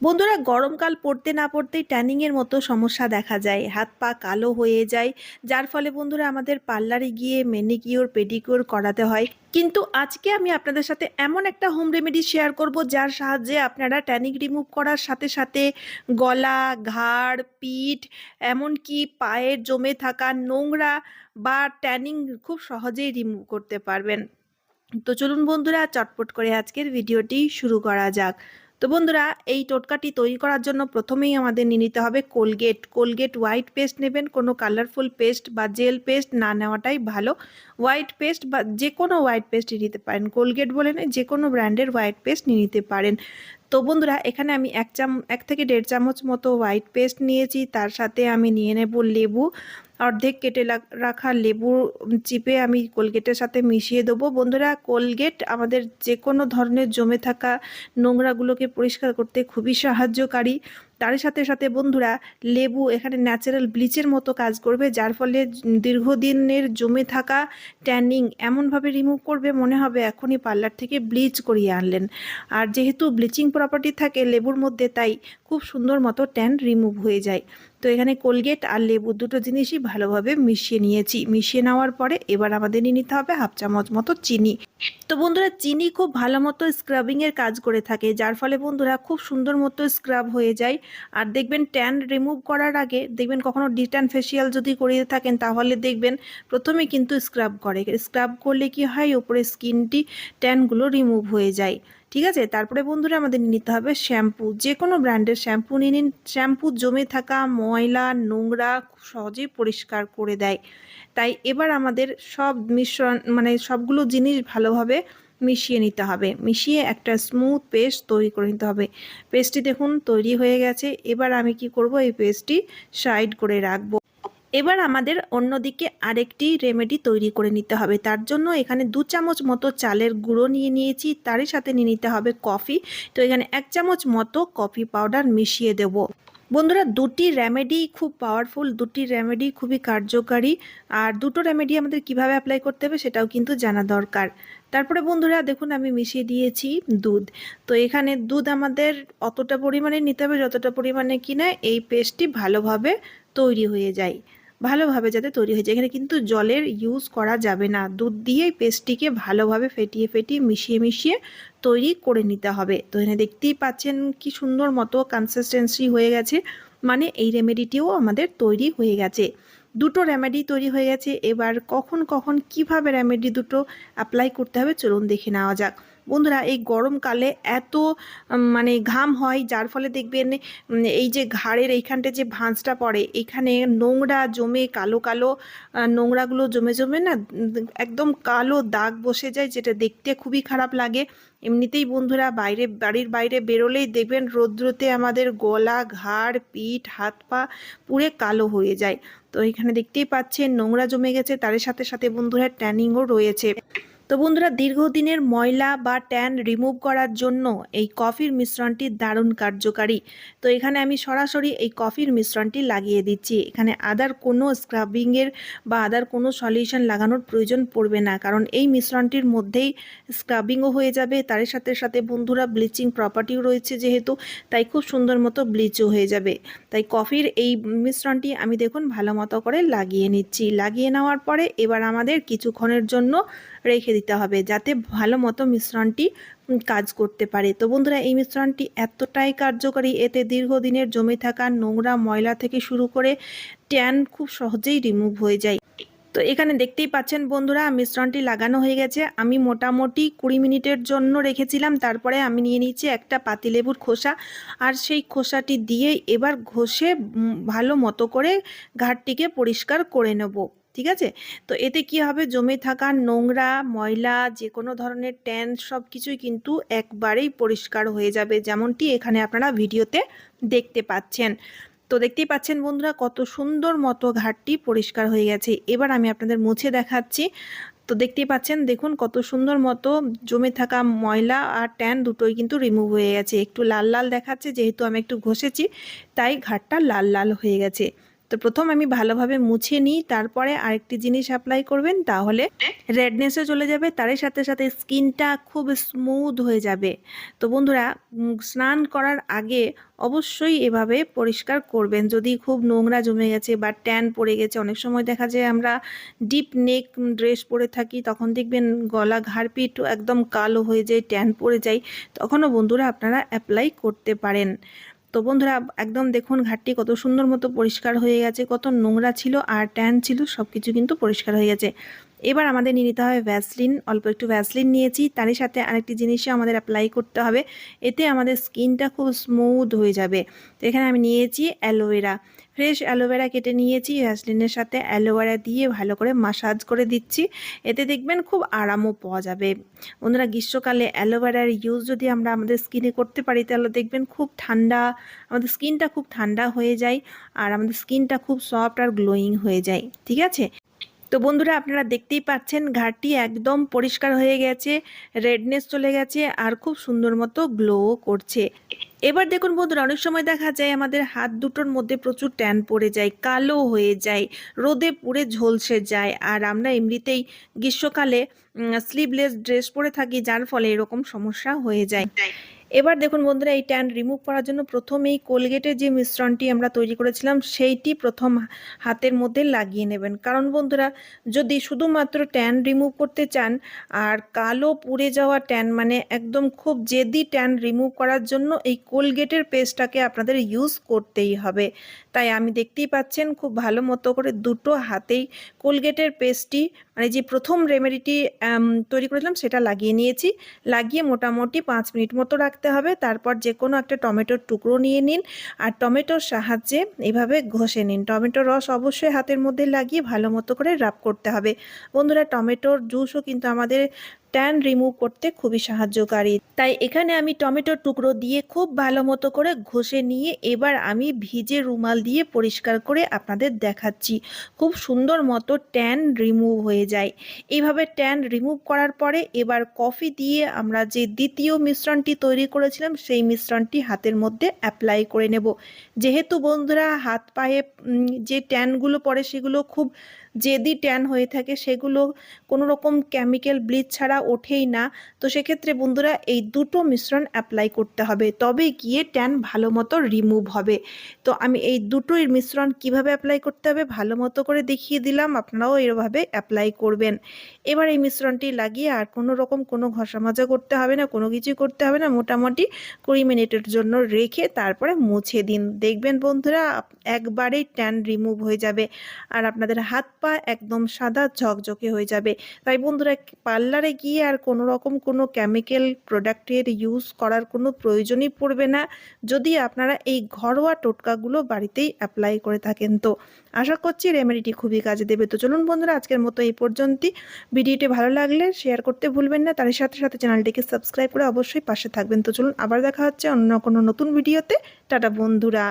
বন্ধুরা, গরমকাল পড়তে না পড়তেই ট্যানিংয়ের মতো সমস্যা দেখা যায়। হাত পা কালো হয়ে যায়, যার ফলে বন্ধুরা আমাদের পার্লারে গিয়ে মেনিকিওর পেডিকিওর করাতে হয়। কিন্তু আজকে আমি আপনাদের সাথে এমন একটা হোম রেমেডি শেয়ার করব, যার সাহায্যে আপনারা ট্যানিং রিমুভ করার সাথে সাথে গলা, ঘাড়, পিঠ, এমনকি পায়ের জমে থাকা নোংরা বা ট্যানিং খুব সহজেই রিমুভ করতে পারবেন। তো চলুন বন্ধুরা, চটপট করে আজকের ভিডিওটি শুরু করা যাক। তো বন্ধুরা, এই টোটকাটি তৈরি করার জন্য প্রথমেই আমাদের নিয়ে নিতে হবে কোলগেট। কোলগেট হোয়াইট পেস্ট নেবেন, কোনো কালারফুল পেস্ট বা জেল পেস্ট না নেওয়াটাই ভালো। হোয়াইট পেস্ট বা যে কোনো হোয়াইট পেস্টই নিতে পারেন। কোলগেট বলে নয় যে কোনো ব্র্যান্ডের হোয়াইট পেস্ট নিয়ে নিতে পারেন। তো বন্ধুরা, এখানে আমি এক চাম, এক থেকে দেড় চামচ মতো হোয়াইট পেস্ট নিয়েছি। তার সাথে আমি নিয়ে নেব লেবু। অর্ধেক কেটে রাখা লেবু চিপে আমি কোলগেটের সাথে মিশিয়ে দেবো। বন্ধুরা, কোলগেট আমাদের যে কোনো ধরনের জমে থাকা নোংরাগুলোকে পরিষ্কার করতে খুবই সাহায্যকারী। তার সাথে সাথে বন্ধুরা, লেবু এখানে ন্যাচারাল ব্লিচের মতো কাজ করবে, যার ফলে দীর্ঘদিনের জমে থাকা ট্যানিং এমনভাবে রিমুভ করবে, মনে হবে এখনই পার্লার থেকে ব্লিচ করিয়ে আনলেন। আর যেহেতু ব্লিচিং প্রপার্টি থাকে লেবুর মধ্যে, তাই খুব সুন্দর মতো ট্যান রিমুভ হয়ে যায়। তো এখানে কোলগেট আর লেবু দুটো জিনিসই ভালোভাবে মিশিয়ে নিয়েছি। মিশিয়ে নেওয়ার পরে এবার আমাদের নিয়ে নিতে হবে হাফ চামচ মতো চিনি। তো বন্ধুরা, চিনি খুব ভালো মতো স্ক্রাবিংয়ের কাজ করে থাকে, যার ফলে বন্ধুরা খুব সুন্দর মতো স্ক্রাব হয়ে যায়। আর দেখবেন ট্যান রিমুভ করার আগে দেখবেন কখনো ডিট্যান ফেসিয়াল যদি করিয়ে থাকেন, তাহলে দেখবেন প্রথমে কিন্তু স্ক্রাব করে। স্ক্রাব করলে কি হয়? ওপরে স্কিনটি ট্যানগুলো রিমুভ হয়ে যায়। ঠিক আছে? তারপরে বন্ধুরা আমাদের নিতে হবে শ্যাম্পু। যে কোনো ব্র্যান্ডের শ্যাম্পু নিয়ে নিন। শ্যাম্পু জমে থাকা ময়লা, নোংরা সহজেই পরিষ্কার করে দেয়। তাই এবার আমাদের সব মিশ্রণ মানে সবগুলো জিনিস ভালোভাবে মিশিয়ে নিতে হবে। মিশিয়ে একটা স্মুথ পেস্ট তৈরি করে নিতে হবে। পেস্টটি দেখুন, তৈরি হয়ে গেছে। এবার আমি কি করব? এই পেস্টটি সাইড করে রাখব। এবার আমাদের অন্যদিকে আরেকটি রেমেডি তৈরি করে নিতে হবে। তার জন্য এখানে দু চামচ মতো চালের গুঁড়ো নিয়ে নিয়েছি, তারই সাথে নিয়ে নিতে হবে কফি তো এখানে এক চামচ মতো কফি পাউডার মিশিয়ে দেব। বন্ধুরা, দুটি রেমেডি খুব পাওয়ারফুল দুটি রেমেডি খুবই কার্যকারী, আর দুটো রেমেডি আমাদের কীভাবে অ্যাপ্লাই করতে হবে সেটাও কিন্তু জানা দরকার। তারপরে বন্ধুরা, দেখুন আমি মিশিয়ে দিয়েছি দুধ। তো এখানে দুধ আমাদের অতটা পরিমাণে নিতে হবে, যতটা পরিমাণে কিনা এই পেস্টটি ভালোভাবে তৈরি হয়ে যায়। ভালোভাবে যাতে তৈরি হয়ে যায়। এখানে কিন্তু জলের ইউজ করা যাবে না। দুধ দিয়েই পেস্টটিকে ভালোভাবে ফেটিয়ে ফেটিয়ে, মিশিয়ে মিশিয়ে তৈরি করে নিতে হবে। তো এখানে দেখতেই পাচ্ছেন কি সুন্দর মতো কনসিস্টেন্সি হয়ে গেছে। মানে এই রেমেডিটিও আমাদের তৈরি হয়ে গেছে। দুটো রেমেডি তৈরি হয়ে গেছে। এবার কখন কখন, কীভাবে রেমেডি দুটো অ্যাপ্লাই করতে হবে চলুন দেখে নেওয়া যাক। বন্ধুরা, এই গরমকালে এত মানে ঘাম হয়, যার ফলে দেখবেন এই যে ঘাড়ের এইখানটা যে ভাঁজটা পড়ে, এখানে নোংরা জমে কালো কালো নোংরাগুলো জমে জমে না, একদম কালো দাগ বসে যায়, যেটা দেখতে খুবই খারাপ লাগে। এমনিতেই বন্ধুরা, বাইরে, বাড়ির বাইরে বেরোলেই দেখবেন রৌদ্রতে আমাদের গলা, ঘাড়, পিঠ, হাত পা পুরে কালো হয়ে যায়। তো এখানে দেখতেই পাচ্ছেন, নোংরা জমে গেছে, তার সাথে সাথে বন্ধুরা, ট্যানিংও রয়েছে। তো বন্ধুরা, দীর্ঘদিনের ময়লা বা ট্যান রিমুভ করার জন্য এই কফির মিশ্রণটি দারুণ কার্যকারী। তো এখানে আমি সরাসরি এই কফির মিশ্রণটি লাগিয়ে দিচ্ছি। এখানে আদার কোনো স্ক্রাবিংয়ের বা আদার কোনো সলিউশন লাগানোর প্রয়োজন পড়বে না, কারণ এই মিশ্রণটির মধ্যেই স্ক্রাবিংও হয়ে যাবে। তার সাথে সাথে বন্ধুরা, ব্লিচিং প্রপার্টিও রয়েছে যেহেতু, তাই খুব সুন্দর মতো ব্লিচও হয়ে যাবে। তাই কফির এই মিশ্রণটি আমি দেখুন ভালো মতো করে লাগিয়ে নিচ্ছি। লাগিয়ে নেওয়ার পরে এবার আমাদের কিছুক্ষণের জন্য রেখে দিতে হবে যাতে ভালো মতো মিশ্রণটি কাজ করতে পারে। তো বন্ধুরা, এই মিশ্রণটি এতটাই কার্যকরী, এতে দীর্ঘদিনের জমে থাকা নোংরা ময়লা থেকে শুরু করে ট্যান খুব সহজেই রিমুভ হয়ে যায়। তো এখানে দেখতেই পাচ্ছেন বন্ধুরা, মিশ্রণটি লাগানো হয়ে গেছে। আমি মোটামুটি কুড়ি মিনিটের জন্য রেখেছিলাম, তারপরে আমি নিয়ে নিচ্ছি একটা পাতিলেবুর খোসা। আর সেই খোসাটি দিয়ে এবার ঘষে ভালো মতো করে ঘাটটিকে পরিষ্কার করে নেব। ঠিক আছে? তো এতে কি হবে? জমে থাকা নোংরা, ময়লা যে কোনো ধরনের ট্যান সব কিছুই কিন্তু একবারেই পরিষ্কার হয়ে যাবে, যেমনটি এখানে আপনারা ভিডিওতে দেখতে পাচ্ছেন। তো দেখতেই পাচ্ছেন বন্ধুরা, কত সুন্দর মতো ঘাটটি পরিষ্কার হয়ে গেছে। এবার আমি আপনাদের মুছে দেখাচ্ছি। তো দেখতেই পাচ্ছেন, দেখুন কত সুন্দর মতো জমে থাকা ময়লা আর ট্যান দুটোই কিন্তু রিমুভ হয়ে গেছে। একটু লাল লাল দেখাচ্ছে, যেহেতু আমি একটু ঘষেছি, তাই ঘাটটা লাল লাল হয়ে গেছে। তো প্রথম আমি ভালোভাবে মুছে নিই, তারপরে আরেকটি জিনিস অ্যাপ্লাই করবেন, তাহলে রেডনেসও চলে যাবে, তারই সাথে সাথে স্কিনটা খুব স্মুথ হয়ে যাবে। তো বন্ধুরা স্নান করার আগে অবশ্যই এভাবে পরিষ্কার করবেন। যদি খুব নোংরা জমে গেছে বা ট্যান পড়ে গেছে, অনেক সময় দেখা যায় আমরা ডিপ নেক ড্রেস পরে থাকি, তখন দেখবেন গলা ঘাড়পিট একদম কালো হয়ে যায় ট্যান পড়ে যায়, তখনও বন্ধুরা আপনারা অ্যাপ্লাই করতে পারেন। তো বন্ধুরা, একদম দেখুন ঘাটটি কত সুন্দর মতো পরিষ্কার হয়ে গেছে, কত নোংরা ছিল আর ট্যান ছিল সব কিছু কিন্তু পরিষ্কার হয়ে গেছে। এবার আমাদের নিয়ে নিতে হবে ভ্যাসলিন অল্প একটু ভ্যাসলিন নিয়েছি, তারই সাথে আরেকটি জিনিসও আমাদের অ্যাপ্লাই করতে হবে, এতে আমাদের স্কিনটা খুব স্মুথ হয়ে যাবে। তো এখানে আমি নিয়েছি অ্যালোভেরা ফ্রেশ অ্যালোভেরা কেটে নিয়েছি ভ্যাসলিনের সাথে অ্যালোভেরা দিয়ে ভালো করে মাসাজ করে দিচ্ছি। এতে দেখবেন খুব আরামও পাওয়া যাবে। ওনারা গ্রীষ্মকালে অ্যালোভেরার ইউজ যদি আমরা আমাদের স্কিনে করতে পারি, তাহলে দেখবেন খুব ঠান্ডা, আমাদের স্কিনটা খুব ঠান্ডা হয়ে যায়, আর আমাদের স্কিনটা খুব সফট আর গ্লোয়িং হয়ে যায়। ঠিক আছে? তো বন্ধুরা আপনারা দেখতেই পাচ্ছেন ঘাটটি একদম পরিষ্কার হয়ে গেছে রেডনেস চলে গেছে আর খুব সুন্দর মতো গ্লোও করছে। এবার দেখুন বন্ধুরা, অনেক সময় দেখা যায় আমাদের হাত দুটোর মধ্যে প্রচুর ট্যান পড়ে যায়, কালো হয়ে যায়, রোদে পুড়ে ঝলসে যায় আর আমরা এমনিতেই গ্রীষ্মকালে স্লিভলেস ড্রেস পরে থাকি, যার ফলে এরকম সমস্যা হয়ে যায়। এবার দেখুন বন্ধুরা, এই ট্যান রিমুভ করার জন্য প্রথম এই কোলগেটের যে মিশ্রণটি আমরা তৈরি করেছিলাম, সেইটি প্রথম হাতের মধ্যে লাগিয়ে নেবেন। কারণ বন্ধুরা, যদি শুধুমাত্র ট্যান রিমুভ করতে চান, আর কালো পুড়ে যাওয়া ট্যান মানে একদম খুব জেদি ট্যান রিমুভ করার জন্য এই কোলগেটের পেস্টটাকে আপনাদের ইউজ করতেই হবে। তাই আমি দেখতেই পাচ্ছেন, খুব ভালো মতো করে দুটো হাতেই কোলগেটের পেস্টটি মানে যে প্রথম রেমেডিটি তৈরি করেছিলাম, সেটা লাগিয়ে নিয়েছি। লাগিয়ে মোটামুটি পাঁচ মিনিট মতো রাখতে হবে। তারপর যে কোনো একটা টমেটোর টুকরো নিয়ে নিন আর টমেটোর সাহায্যে এভাবে ঘষে নিন। টমেটোর রস অবশ্যই হাতের মধ্যে লাগিয়ে ভালো মতো করে রাব করতে হবে। বন্ধুরা, টমেটোর জুসও কিন্তু আমাদের ট্যান রিমুভ করতে খুবই সাহায্যকারী। তাই এখানে আমি টমেটোর টুকরো দিয়ে খুব ভালো মতো করে ঘষে নিয়ে এবার আমি ভিজে রুমাল দিয়ে পরিষ্কার করে আপনাদের দেখাচ্ছি। খুব সুন্দর মতো ট্যান রিমুভ হয়ে যায়। এইভাবে ট্যান রিমুভ করার পরে এবার কফি দিয়ে আমরা যে দ্বিতীয় মিশ্রণটি তৈরি করেছিলাম, সেই মিশ্রণটি হাতের মধ্যে অ্যাপ্লাই করে নেব। যেহেতু বন্ধুরা হাত পায়ে যে ট্যানগুলো পড়ে সেগুলো খুব জেদি ট্যান হয়ে থাকে, সেগুলো কোনো রকম কেমিক্যাল ব্লিচ ছাড়া ওঠেই না। তো সেক্ষেত্রে বন্ধুরা এই দুটো মিশ্রণ অ্যাপ্লাই করতে হবে। তবে গিয়ে ট্যান ভালো মতো রিমুভ হবে। তো আমি এই দুটোই মিশ্রণ কীভাবে অ্যাপ্লাই করতে হবে ভালো মতো করে দেখিয়ে দিলাম, আপনারাও এভাবে অ্যাপ্লাই করবেন। এবার এই মিশ্রণটি লাগিয়ে আর কোনো রকম কোনো ঘষা মাজা করতে হবে না, কোনো কিছুই করতে হবে না, মোটামুটি কুড়ি মিনিটের জন্য রেখে তারপরে মুছে দিন। দেখবেন বন্ধুরা, একবারেই ট্যান রিমুভ হয়ে যাবে। আর আপনাদের হাত পা একদম সাদা ঝকঝকে হয়ে যাবে। তাই বন্ধুরা, পার্লারে গিয়ে আর কোনো রকম কোনো কেমিক্যাল প্রোডাক্টের ইউজ করার কোনো প্রয়োজনই পড়বে না, যদি আপনারা এই ঘরোয়া টোটকাগুলো বাড়িতেই অ্যাপ্লাই করে থাকেন তো। আশা করছি রেমেডিটি খুবই কাজে দেবে। তো চলুন বন্ধুরা, আজকের মতো এই পর্যন্তই। ভিডিওটি ভালো লাগলে শেয়ার করতে ভুলবেন না। তার সাথে সাথে চ্যানেলটিকে সাবস্ক্রাইব করে অবশ্যই পাশে থাকবেন। তো চলুন, আবার দেখা হচ্ছে অন্য কোনো নতুন ভিডিওতে টাটা বন্ধুরা।